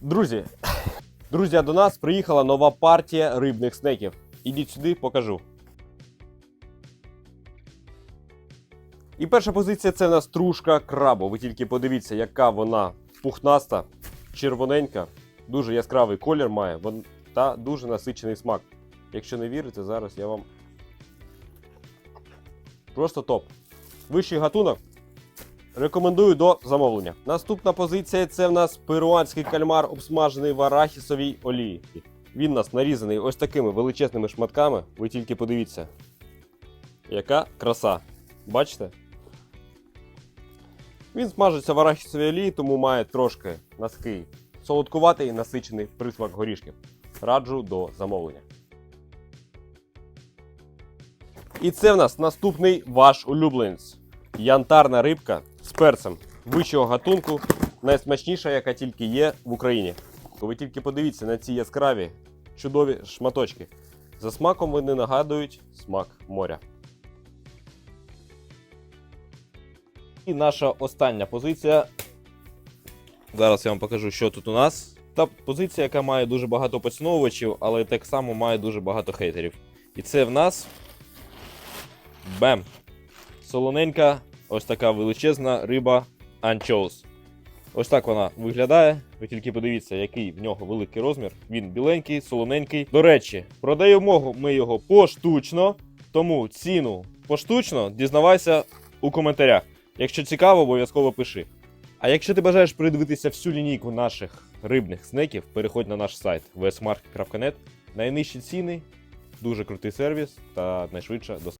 Друзі, друзі, до нас приїхала нова партія рибних снеків. Ідіть сюди, покажу. І перша позиція це в нас стружка крабу. Ви тільки подивіться, яка вона пухнаста, червоненька, дуже яскравий колір має та дуже насичений смак. Якщо не вірите, зараз я вам. Просто топ. Вищий гатунок. Рекомендую до замовлення. Наступна позиція це в нас перуанський кальмар, обсмажений в арахісовій олії. Він у нас нарізаний ось такими величезними шматками. Ви тільки подивіться. Яка краса. Бачите? Він смажиться в арахісовій олії, тому має трошки наский солодкуватий насичений присмак горішків. Раджу до замовлення. І це в нас наступний ваш улюбленець. Янтарна рибка з перцем вищого гатунку, найсмачніша, яка тільки є в Україні. Ви тільки подивіться на ці яскраві чудові шматочки. За смаком вони нагадують смак моря. І наша остання позиція. Зараз я вам покажу, що тут у нас. Та позиція, яка має дуже багато поціновувачів, але так само має дуже багато хейтерів. І це в нас. Бем! Солоненька, ось така величезна риба анчоус. Ось так вона виглядає. Ви тільки подивіться, який в нього великий розмір. Він біленький, солоненький. До речі, продаємо ми його поштучно, тому ціну поштучно дізнавайся у коментарях. Якщо цікаво, обов'язково пиши. А якщо ти бажаєш придивитися всю лінійку наших рибних снеків, переходь на наш сайт vsmarket.net. Найнижчі ціни, дуже крутий сервіс та найшвидша доставка.